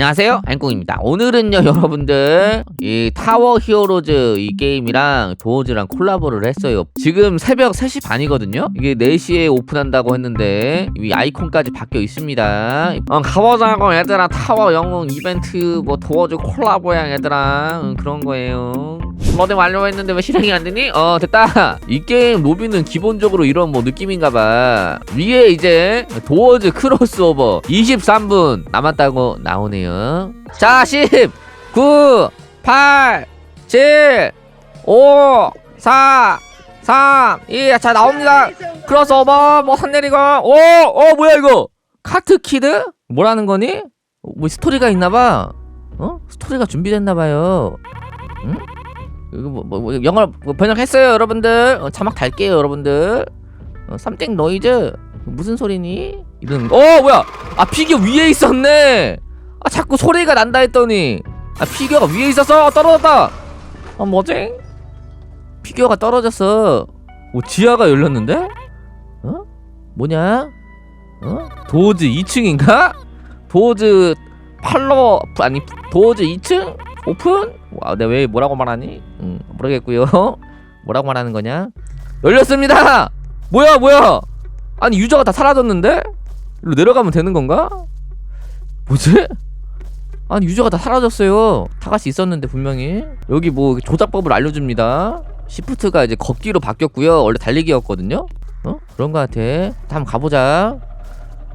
안녕하세요. 앵꽁입니다. 오늘은요 여러분들 이 타워 히어로즈 이 게임이랑 도어즈랑 콜라보를 했어요. 지금 새벽 3시 반이거든요. 이게 4시에 오픈한다고 했는데 이 아이콘까지 바뀌어 있습니다. 어, 가보자고 얘들아. 타워 영웅 이벤트 뭐 도어즈 콜라보야 얘들아. 응, 그런 거예요 모든 완료했는데 왜 실행이 안 되니? 어 됐다 이 게임 로비는 기본적으로 이런 뭐 느낌인가봐 위에 이제 도어즈 크로스오버 23분 남았다고 나오네요 자 10, 9, 8, 7, 5, 4, 3, 2, 자 나옵니다 크로스오버 뭐 산 내리고 오, 어 뭐야 이거 카트 키드? 뭐라는 거니? 뭐 스토리가 있나봐 어? 스토리가 준비됐나봐요 응? 이거 뭐, 뭐, 뭐 영어 뭐 번역했어요 여러분들 어, 자막 달게요 여러분들 어, 쌈땡 너이즈 무슨 소리니? 이런 어 뭐야 아 피규어 위에 있었네 아 자꾸 소리가 난다 했더니 아 피규어가 위에 있었어 떨어졌다 아 뭐지? 피규어가 떨어졌어 오 지하가 열렸는데? 어? 뭐냐? 어? 도어즈 2층인가? 도어즈 팔로 아니 도어즈 2층? 오픈? 와, 내가 왜 뭐라고 말하니? 음, 모르겠고요. 뭐라고 말하는 거냐? 열렸습니다. 뭐야, 뭐야? 아니 유저가 다 사라졌는데? 일로 내려가면 되는 건가? 뭐지? 아니 유저가 다 사라졌어요. 다 같이 있었는데 분명히 여기 뭐 조작법을 알려줍니다. 시프트가 이제 걷기로 바뀌었고요. 원래 달리기였거든요. 어? 그런 거 같아. 한번 가보자.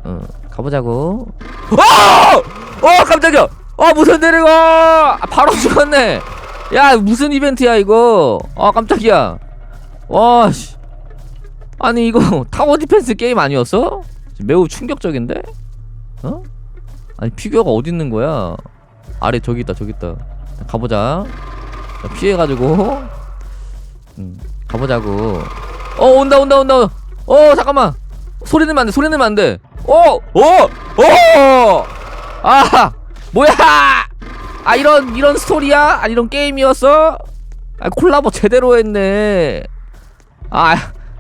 어, 가보자고. 어! 어, 깜짝이야. 아 무슨 내려가 아, 바로 죽었네 야 무슨 이벤트야 이거 아 깜짝이야 와씨 아니 이거 타워 디펜스 게임 아니었어? 매우 충격적인데? 어? 아니 피규어가 어디 있는 거야 아래 저기 있다 저기 있다 가보자 피해가지고 음, 가보자고 어 온다 온다 온다 어 잠깐만 소리 내면 안돼 소리 내면 안돼 어! 어! 어! 아! 뭐야! 아 이런 이런 스토리야? 아 이런 게임이었어? 아 콜라보 제대로 했네. 아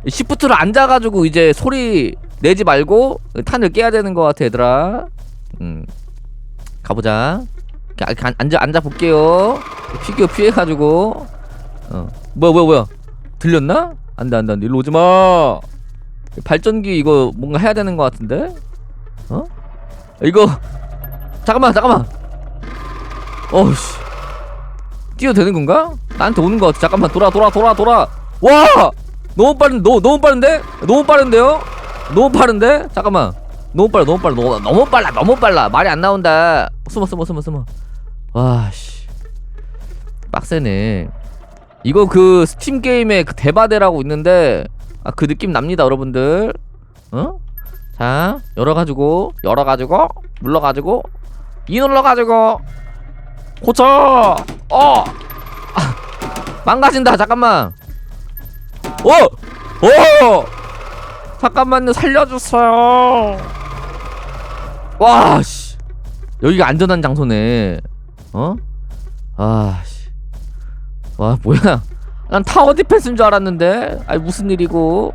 시프트를 앉아가지고 이제 소리 내지 말고 탄을 깨야 되는 것 같아 얘들아. 음 가보자. 앉아 앉아 볼게요. 피규어 피해가지고. 어 뭐야 뭐야 뭐야 들렸나? 안돼 안돼 안돼 일로 오지 마. 발전기 이거 뭔가 해야 되는 것 같은데? 어? 이거 잠깐만 잠깐만. 어우씨. 뛰어도 되는 건가? 나한테 오는 거 같아. 잠깐만 돌아 돌아 돌아 돌아. 와! 너무 빠른 너, 너무 빠른데? 너무 빠른데요? 너무 빠른데? 잠깐만. 너무 빨라 너무 빨라. 너무, 너무 빨라 너무 빨라. 말이 안 나온다. 숨어 숨어 숨어 숨어. 와씨. 빡세네. 이거 그 스팀 게임에 그 대바대라고 있는데 아 그 느낌 납니다 여러분들. 어? 자 열어가지고 열어가지고 눌러가지고 이 눌러가지고 고쳐! 어! 아, 망가진다 잠깐만. 어어 잠깐만요 살려주세요. 와씨. 여기가 안전한 장소네. 어? 아씨. 와 뭐야. 난 타워 디펜스인 줄 알았는데? 아니 무슨 일이고?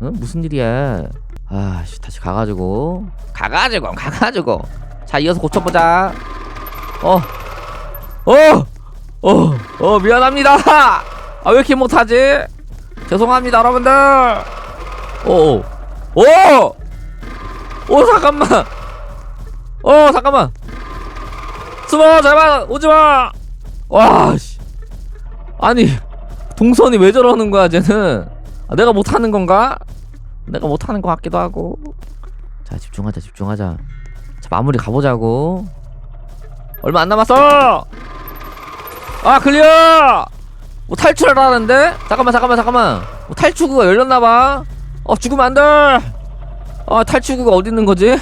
어 무슨 일이야? 아씨 다시 가가지고. 가가지고 가가지고 자 이어서 고쳐보자. 어. 어! 어! 어 미안합니다. 아 왜 이렇게 못하지? 죄송합니다 여러분들. 어어. 어! 어 잠깐만. 어 잠깐만. 숨어 제발. 오지마. 와씨. 아니 동선이 왜 저러는 거야 쟤는? 아, 내가 못하는 건가? 내가 못하는 것 같기도 하고. 자 집중하자 집중하자 자 마무리 가보자고. 얼마 안 남았어! 아 클리어! 뭐 탈출을 하는데? 잠깐만 잠깐만 잠깐만. 뭐 탈출구가 열렸나봐. 어 죽으면 안돼! 아 탈출구가 어디 있는 거지?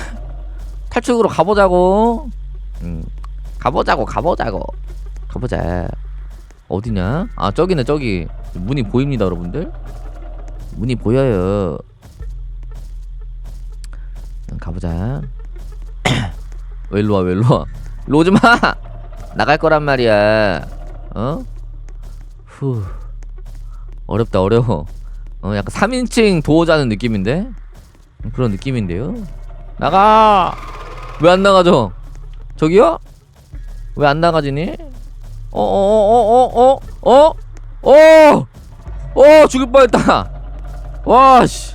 탈출구로 가보자고. 음 가보자고 가보자고. 가보자. 어디냐? 아 저기네 저기. 문이 보입니다 여러분들. 문이 보여요. 음, 가보자 왜 일로와 왜 일로와 일로 오지마 나갈 거란 말이야 어? 후 어렵다 어려워 어 약간 3인칭 도어자는 느낌인데 그런 느낌인데요 나가 왜 안 나가죠 저기요? 왜 안 나가지니? 어, 어어어어어어어어 어? 어? 어, 죽을 뻔했다. 와 씨.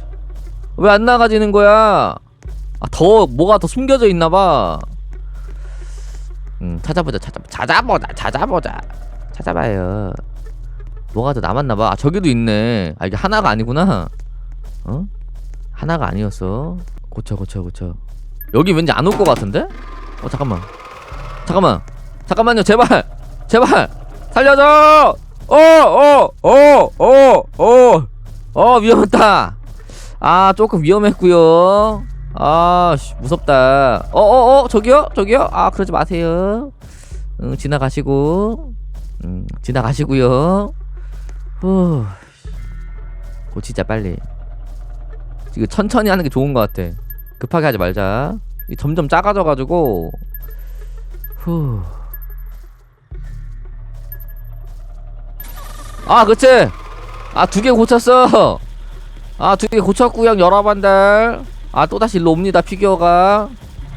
왜 안 나가지는 거야? 아, 더 뭐가 더 숨겨져 있나 봐. 음, 찾아보자. 찾아 찾아보자. 찾아보자. 찾아봐요. 뭐가 더 남았나 봐. 아, 저기도 있네. 아, 이게 하나가 아니구나. 어? 하나가 아니었어. 고쳐 고쳐 고쳐. 여기 왠지 안 올 것 같은데? 어 잠깐만. 잠깐만. 잠깐만요. 제발. 제발. 살려줘. 어, 어, 어, 어, 어. 어, 위험했다. 아, 조금 위험했고요. 아, 씨, 무섭다. 어, 어, 어, 저기요? 저기요? 아, 그러지 마세요. 응, 지나가시고. 음, 지나가시고요. 후. 고치자 빨리. 지금 천천히 하는 게 좋은 것 같아. 급하게 하지 말자. 이 점점 작아져가지고. 후. 아, 그치? 아, 두 개 고쳤어. 아, 두 개 고쳤구요, 여러분들. 아, 또다시 일로 옵니다, 피규어가.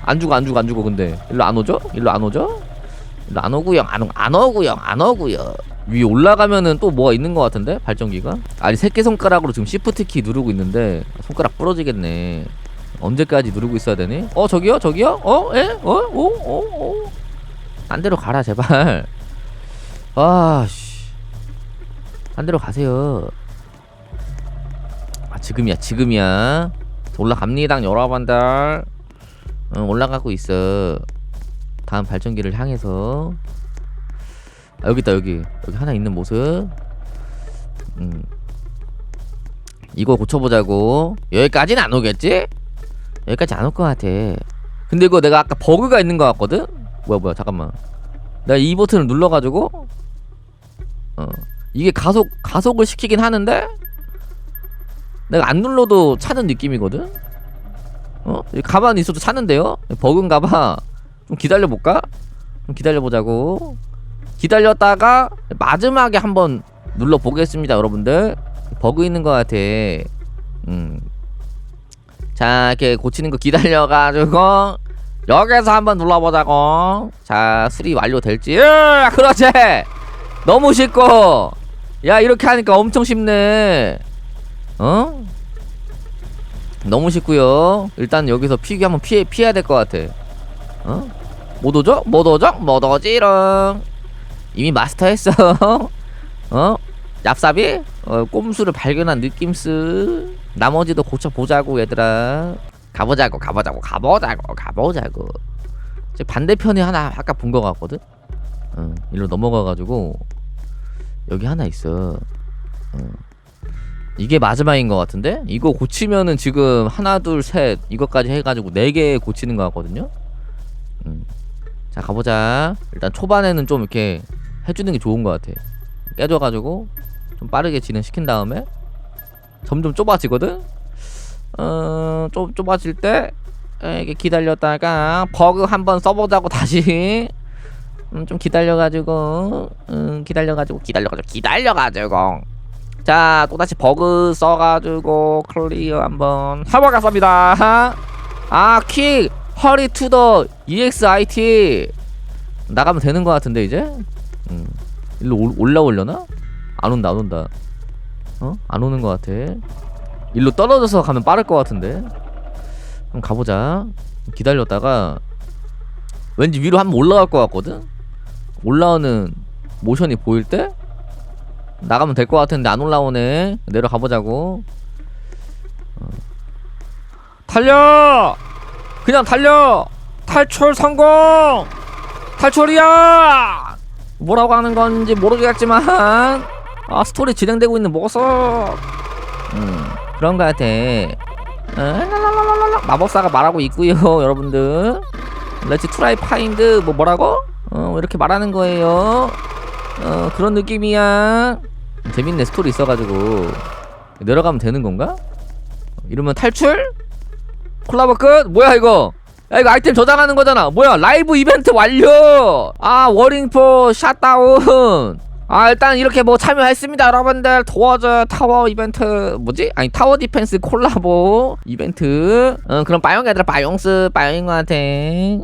안 죽어, 안 죽어, 안 죽어, 근데. 일로 안 오죠? 일로 안 오죠? 일로 안 오구요, 안, 오, 안 오구요, 안 오구요. 위에 올라가면은 또 뭐가 있는 것 같은데? 발전기가? 아니, 새끼손가락으로 지금 시프트 키 누르고 있는데, 손가락 부러지겠네. 언제까지 누르고 있어야 되니? 어, 저기요? 저기요? 어? 에? 어? 오? 오? 오? 딴 데로 가라, 제발. 아, 씨. 딴 데로 가세요. 아, 지금이야, 지금이야. 올라갑니다, 여러분들. 응, 올라가고 있어. 다음 발전기를 향해서. 아, 여기 있다, 여기. 여기 하나 있는 모습. 음. 이거 고쳐보자고. 여기까지는 안 오겠지? 여기까지 안 올 것 같아. 근데 이거 내가 아까 버그가 있는 것 같거든? 뭐야, 뭐야, 잠깐만. 내가 이 버튼을 눌러가지고, 어. 이게 가속, 가속을 시키긴 하는데, 내가 안 눌러도 차는 느낌이거든? 어? 가만히 있어도 차는데요? 버그인가봐. 좀 기다려볼까? 좀 기다려보자고. 기다렸다가, 마지막에 한번 눌러보겠습니다, 여러분들. 버그 있는 것 같아. 음. 자, 이렇게 고치는 거 기다려가지고, 여기서 한번 눌러보자고. 자, 수리 완료될지. 으아, 그렇지! 너무 쉽고! 야, 이렇게 하니까 엄청 쉽네. 어? 너무 쉽고요. 일단 여기서 피기 한번 피해 피해야 될 것 같아. 어? 못 오죠? 못 오죠? 못 오지롱. 이미 마스터했어. 어? 얍삽이? 어, 꼼수를 발견한 느낌스. 나머지도 고쳐 보자고 얘들아. 가보자고 가보자고 가보자고 가보자고. 제 반대편에 하나 아까 본것 같거든. 어, 일로 넘어가가지고 여기 하나 있어. 어. 이게 마지막인 것 같은데? 이거 고치면은 지금 하나 둘 셋 이것까지 해가지고 네 개 고치는 것 같거든요? 음. 자 가보자 일단 초반에는 좀 이렇게 해주는 게 좋은 것 같아 깨져가지고 좀 빠르게 진행시킨 다음에 점점 좁아지거든? 어... 좀 좁아질 때 이게 기다렸다가 버그 한번 써보자고 다시 음, 좀 기다려가지고 음, 기다려가지고 기다려가지고 기다려가지고 자 또다시 버그 써가지고 클리어 한번 해보겠습니다 아킥 허리 투더 EXIT 나가면 되는 것 같은데 이제 음. 일로 올, 올라오려나? 안 온다 안 온다 어? 안 오는 것 같아 일로 떨어져서 가면 빠를 것 같은데 한번 가보자 기다렸다가 왠지 위로 한번 올라갈 것 같거든? 올라오는 모션이 보일 때 나가면 될 것 같은데 안 올라오네. 내려가 보자고. 어. 달려! 그냥 달려! 탈출 성공! 탈출이야! 뭐라고 하는 건지 모르겠지만 아 스토리 진행되고 있는 모습 음 그런 것 같아. 어. 마법사가 말하고 있고요 여러분들. 렛츠 트라이 파인드 뭐 뭐라고? 어 이렇게 말하는 거예요 어 그런 느낌이야. 재밌네 스토리 있어가지고. 내려가면 되는 건가? 이러면 탈출? 콜라보 끝? 뭐야 이거? 야 이거 아이템 저장하는 거잖아. 뭐야 라이브 이벤트 완료! 아 워링포 샷다운. 아 일단 이렇게 뭐 참여했습니다 여러분들. 도어즈 타워 이벤트 뭐지? 아니 타워 디펜스 콜라보 이벤트. 어 그럼 빠용 얘들아 빠용스 빠용한테